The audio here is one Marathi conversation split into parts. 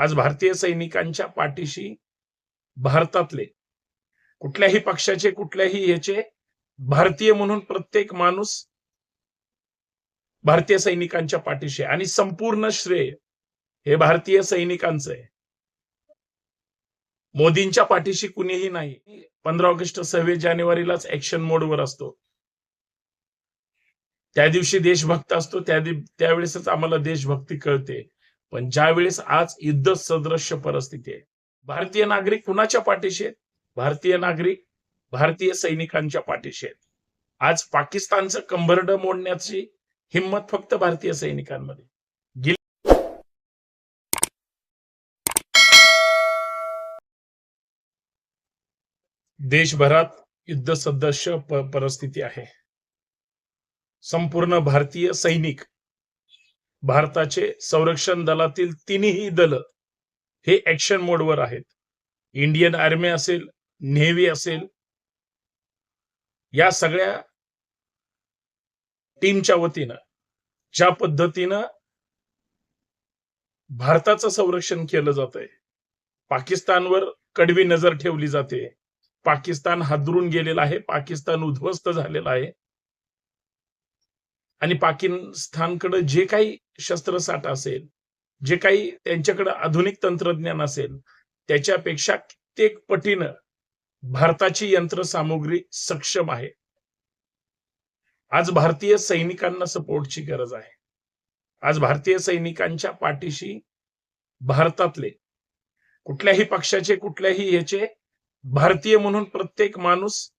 आज भारतीय सैनिकांच्या पाठीशी भारतातले कुठल्याही पक्षाचे कुठल्याही ह्याचे भारतीय म्हणून प्रत्येक माणूस भारतीय सैनिकांच्या पाठीशी आणि संपूर्ण श्रेय हे भारतीय सैनिकांचं आहे. मोदींच्या पाठीशी कुणीही नाही. पंधरा ऑगस्ट सव्वीस जानेवारीलाच ऍक्शन मोडवर असतो. त्या दिवशी देशभक्त असतो त्या त्यावेळेसच आम्हाला देशभक्ती कळते. पण ज्या वेळेस आज युद्ध सदृश्य परिस्थिती आहे भारतीय नागरिक कुणाच्या पाठीशी आहेत? भारतीय नागरिक भारतीय सैनिकांच्या पाठीशी आहेत. आज पाकिस्तानचं कंबरड मोडण्याची हिंमत फक्त भारतीय सैनिकांमध्ये. देशभरात युद्ध सदृश्य परिस्थिती आहे. संपूर्ण भारतीय सैनिक भारताचे संरक्षण दलातील तिन्ही दल हे ऍक्शन मोडवर आहेत. इंडियन आर्मी असेल नेव्ही असेल या सगळ्या टीमच्या वतीनं ज्या पद्धतीनं भारताचं संरक्षण केलं जात आहे पाकिस्तानवर कडवी नजर ठेवली जाते. पाकिस्तान हादरून गेलेला आहे. पाकिस्तान उद्ध्वस्त झालेला आहे. आणि पाकिस्तानकडे जे काही शस्त्रसाठा असेल जे काही त्यांच्याकडे आधुनिक तंत्रज्ञान असेल त्याच्यापेक्षा कित्येक पटीनं भारताची यंत्रसामुग्री सक्षम आहे. आज भारतीय सैनिकांना सपोर्टची गरज आहे. आज भारतीय सैनिकांच्या पाठीशी भारतातले कुठल्याही पक्षाचे कुठल्याही ह्याचे भारतीय म्हणून प्रत्येक माणूस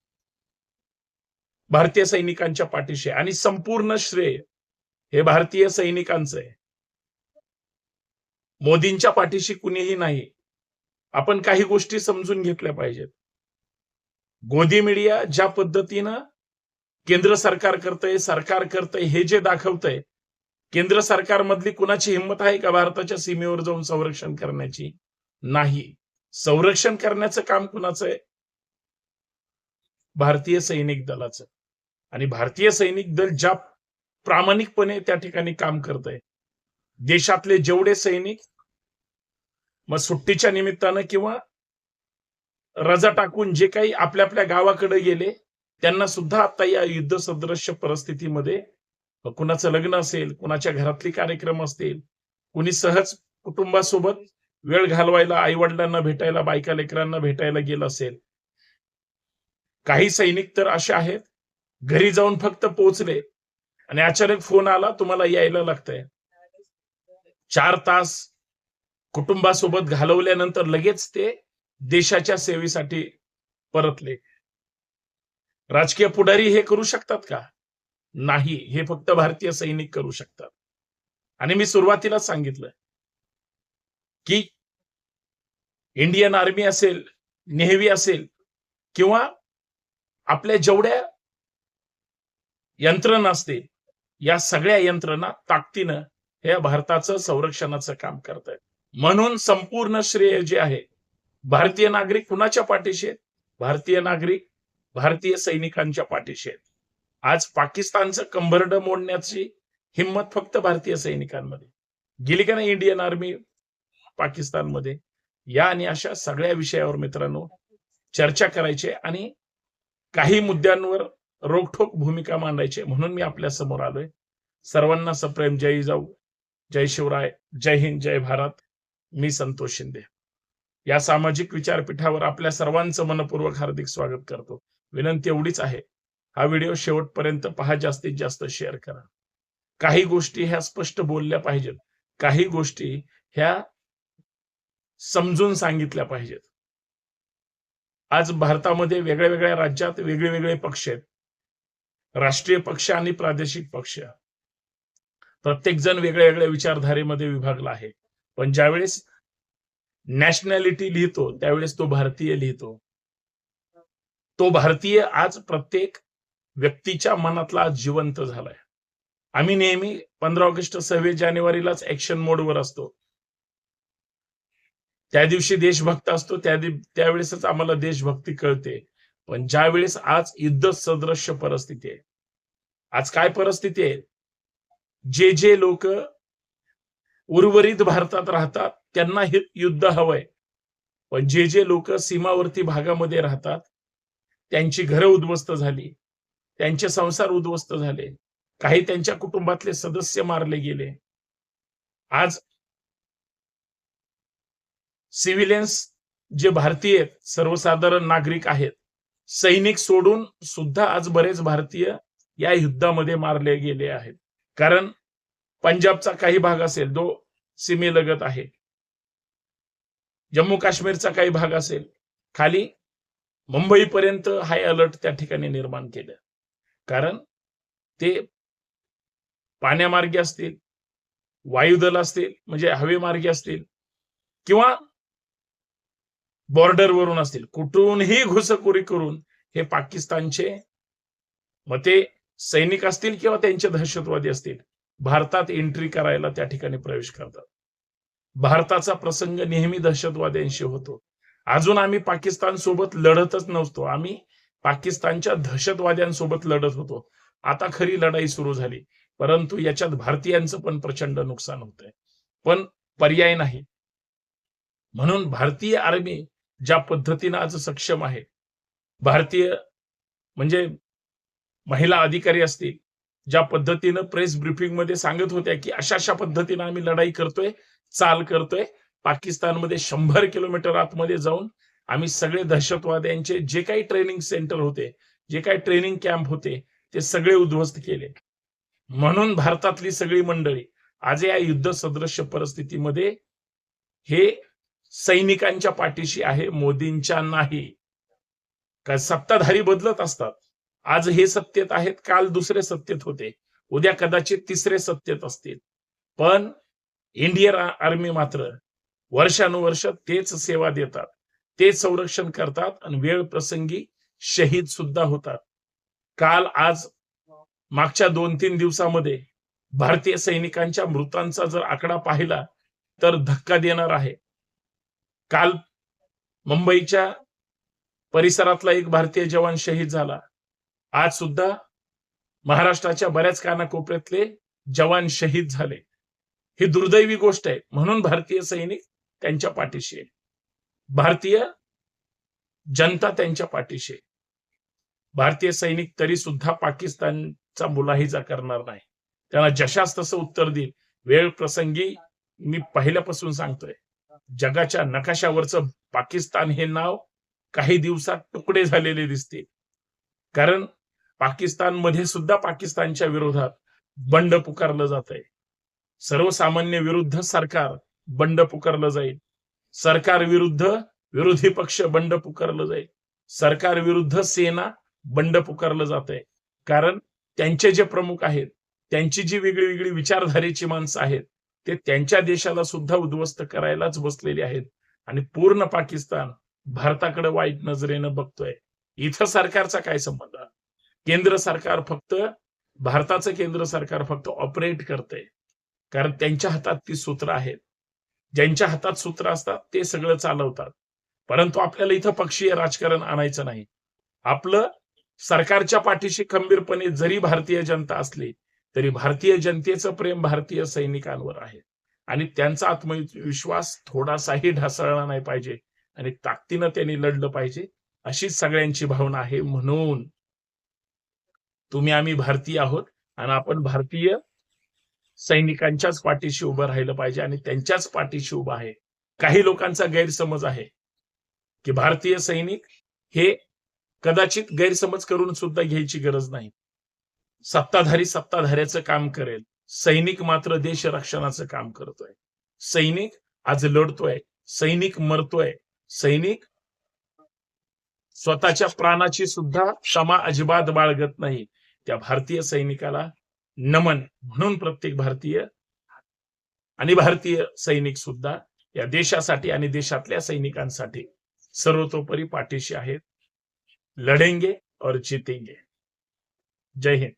भारतीय सैनिकांच्या पाठीशी आणि संपूर्ण श्रेय हे भारतीय सैनिकांचं आहे. मोदींच्या पाठीशी कुणीही नाही. आपण काही गोष्टी समजून घेतल्या पाहिजेत. गोदी मीडिया ज्या पद्धतीनं केंद्र सरकार करतंय सरकार करतंय हे जे दाखवतंय केंद्र सरकारमधली कुणाची हिंमत आहे का भारताच्या सीमेवर जाऊन संरक्षण करण्याची? नाही. संरक्षण करण्याचं काम कुणाचं आहे? भारतीय सैनिक दलाचं. आणि भारतीय सैनिक दल ज्या प्रामाणिकपणे त्या ठिकाणी काम करत आहे देशातले जेवढे सैनिक मग सुट्टीच्या निमित्तानं किंवा रजा टाकून जे काही आपल्या आपल्या गावाकडे गेले त्यांना सुद्धा आता या युद्ध सदृश्य परिस्थितीमध्ये कुणाचं लग्न असेल कुणाच्या घरातले कार्यक्रम असतील कुणी सहज कुटुंबासोबत वेळ घालवायला आई वडिलांना भेटायला बायका लेकरांना भेटायला गेलं असेल. काही सैनिक तर असे आहेत घरी जाऊन फक्त पोहोचले. आणि अचानक फोन आला तुम्हाला यायला लागतंय. चार तास कुटुंबासोबत घालवल्यानंतर लगेच ते देशाच्या सेवेसाठी परतले. राजकीय पुढारी हे करू शकतात का? नाही हे फक्त भारतीय सैनिक करू शकतात. आणि मी सुरुवातीला सांगितलं की इंडियन आर्मी असेल नेव्ही असेल किंवा आपल्या जेवढ्या यंत्रणा असते या सगळ्या यंत्रणा ताकदीनं हे भारताचं संरक्षणाचं काम करत आहेत म्हणून संपूर्ण श्रेय जे आहे भारतीय नागरिक कुणाच्या पाठीशी आहेत? भारतीय नागरिक भारतीय सैनिकांच्या पाठीशी आहेत. आज पाकिस्तानचं कंबरड मोडण्याची हिंमत फक्त भारतीय सैनिकांमध्ये. गेली का नाही इंडियन आर्मी पाकिस्तानमध्ये? या आणि अशा सगळ्या विषयावर मित्रांनो चर्चा करायची आणि काही मुद्द्यांवर रोखठोक भूमिका मांडायची म्हणून मी आपल्यासमोर आलोय. सर्वांना सप्रेम जय जाऊ जय शिवराय जय हिंद जय भारत. मी संतोष शिंदे. या सामाजिक विचारपीठावर आपल्या सर्वांचं मनपूर्वक हार्दिक स्वागत करतो. विनंती एवढीच आहे हा व्हिडिओ शेवटपर्यंत पहा जास्तीत जास्त शेअर करा. काही गोष्टी ह्या स्पष्ट बोलल्या पाहिजेत. काही गोष्टी ह्या समजून सांगितल्या पाहिजेत. आज भारतामध्ये वेगळ्या वेगळ्या राज्यात वेगळे वेगळे पक्ष आहेत. राष्ट्रीय पक्ष आणि प्रादेशिक पक्ष. प्रत्येक जण वेगळ्या वेगळ्या विचारधारेमध्ये विभागला आहे. पण ज्यावेळेस नॅशनॅलिटी लिहितो त्यावेळेस तो भारतीय लिहितो. तो भारतीय आज प्रत्येक व्यक्तीच्या मनातला आज जिवंत झालाय. आम्ही नेहमी पंधरा ऑगस्ट सव्वीस जानेवारीलाच ऍक्शन मोडवर असतो. त्या दिवशी देशभक्त असतो त्या त्यावेळेसच आम्हाला देशभक्ती कळते. पण ज्या वेळेस आज युद्ध सदृश्य परिस्थिती आहे आज काय परिस्थिती आहे? जे जे लोक उर्वरित भारतात राहतात त्यांना युद्ध हवंय. पण जे जे लोक सीमावर्ती भागामध्ये राहतात त्यांची घरं उद्ध्वस्त झाली त्यांचे संसार उद्ध्वस्त झाले काही त्यांच्या कुटुंबातले सदस्य मारले गेले. आज सिव्हिलियन्स जे भारतीय सर्वसाधारण नागरिक आहेत सैनिक सोडून सुद्धा आज बरेच भारतीय या युद्धामध्ये मारले गेले आहेत. कारण पंजाबचा काही भाग असेल जो सीमेलगत आहे. जम्मू काश्मीरचा काही भाग असेल खाली मुंबईपर्यंत हाय अलर्ट त्या ठिकाणी निर्माण केलं. कारण ते पाण्यामार्गे असतील वायुदल असतील म्हणजे हवेमार्गे असतील किंवा बॉर्डरवरून असतील. कुठूनही घुसखोरी करून हे पाकिस्तानचे मग ते सैनिक असतील किंवा त्यांचे दहशतवादी असतील भारतात एंट्री करायला त्या ठिकाणी प्रवेश करतात. भारताचा प्रसंग नेहमी दहशतवाद्यांशी होतो. अजून आम्ही पाकिस्तान सोबत लढतच नसतो आम्ही पाकिस्तानच्या दहशतवाद्यांसोबत लढत होतो. आता खरी लढाई सुरू झाली. परंतु याच्यात भारतीयांचं पण प्रचंड नुकसान होतंय. पण पर्याय नाही. म्हणून भारतीय आर्मी ज्या पद्धतीनं आज सक्षम आहे. भारतीय म्हणजे महिला अधिकारी असतील ज्या पद्धतीनं प्रेस ब्रिफिंगमध्ये सांगत होत्या की अशा अशा पद्धतीनं आम्ही लढाई करतोय चाल करतोय पाकिस्तानमध्ये शंभर किलोमीटर आतमध्ये जाऊन आम्ही सगळे दहशतवाद्यांचे जे काही ट्रेनिंग सेंटर होते जे काही ट्रेनिंग कॅम्प होते ते सगळे उद्ध्वस्त केले. म्हणून भारतातली सगळी मंडळी आज या युद्ध सदृश्य परिस्थितीमध्ये हे सैनिकांच्या पाठीशी आहे मोदींच्या नाही. का सत्ताधारी बदलत असतात. आज हे सत्तेत आहेत काल दुसरे सत्तेत होते. उद्या कदाचित तिसरे सत्तेत असतील. पण इंडियन आर्मी मात्र वर्षानुवर्ष तेच सेवा देतात. तेच संरक्षण करतात आणि वेळ प्रसंगी शहीद सुद्धा होतात. काल आज मागच्या दोन तीन दिवसामध्ये भारतीय सैनिकांच्या मृतांचा जर आकडा पाहिला तर धक्का देणार आहे. काल मुंबईच्या परिसरातला एक भारतीय जवान शहीद झाला. आज सुद्धा महाराष्ट्राच्या बऱ्याच कानाकोपऱ्यातले जवान शहीद झाले. ही दुर्दैवी गोष्ट आहे. म्हणून भारतीय सैनिक त्यांच्या पाठीशी आहे. भारतीय जनता त्यांच्या पाठीशी आहे. भारतीय सैनिक तरी सुद्धा पाकिस्तानचा मुलाहिजा करणार नाही. त्यांना जशास तसं उत्तर देईल. वेळ प्रसंगी मी पहिल्यापासून सांगतोय. जगाच्या नकाशावरचं पाकिस्तान हे नाव काही दिवसात तुकडे झालेले दिसते. कारण पाकिस्तानमध्ये सुद्धा पाकिस्तानच्या विरोधात बंड पुकारलं जात आहे सर्वसामान्य विरुद्ध सरकार बंड पुकारलं जाईल. सरकार विरुद्ध विरोधी पक्ष बंड पुकारलं जाईल. सरकार विरुद्ध सेना बंड पुकारलं जात आहे कारण त्यांचे जे प्रमुख आहेत त्यांची जी वेगळी वेगळी विचारधारेची माणसं आहेत ते त्यांच्या देशाला सुद्धा उद्ध्वस्त करायलाच बसलेले आहेत. आणि पूर्ण पाकिस्तान भारताकडे वाईट नजरेनं बघतोय. इथं सरकारचा काय संबंध? केंद्र सरकार फक्त भारताचं केंद्र सरकार फक्त ऑपरेट करतंय. कारण त्यांच्या हातात ती सूत्र आहेत. ज्यांच्या हातात सूत्र असतात ते सगळं चालवतात. परंतु आपल्याला इथं पक्षीय राजकारण आणायचं नाही. आपलं सरकारच्या पाठीशी खंबीरपणे जरी भारतीय जनता असली तरी भारतीय जनतेचं प्रेम भारतीय सैनिकांवर आहे. आणि त्यांचा आत्मविश्वास थोडासाही ढासळला नाही पाहिजे. आणि ताकदीनं त्यांनी लढलं पाहिजे अशीच सगळ्यांची भावना आहे म्हणून तुम्ही आम्ही भारतीय आहोत आणि आपण भारतीय सैनिकांच्याच पाठीशी उभं राहिलं पाहिजे आणि त्यांच्याच पाठीशी उभं आहे. काही लोकांचा गैरसमज आहे की भारतीय सैनिक हे कदाचित गैरसमज करून सुद्धा घ्यायची गरज नाही. सत्ताधारी सत्ताधाऱ्याचं काम करेल. सैनिक मात्र देश रक्षणाचं काम करतोय. सैनिक आज लढतोय. सैनिक मरतोय. सैनिक स्वतःच्या प्राणाची सुद्धा क्षमा अजिबात बाळगत नाही. त्या भारतीय सैनिकाला नमन म्हणून प्रत्येक भारतीय आणि भारतीय सैनिक सुद्धा या देशासाठी आणि देशातल्या सैनिकांसाठी सर्वतोपरी पाठीशी आहेत. लढेंगे और जितेंगे. जय हिंद.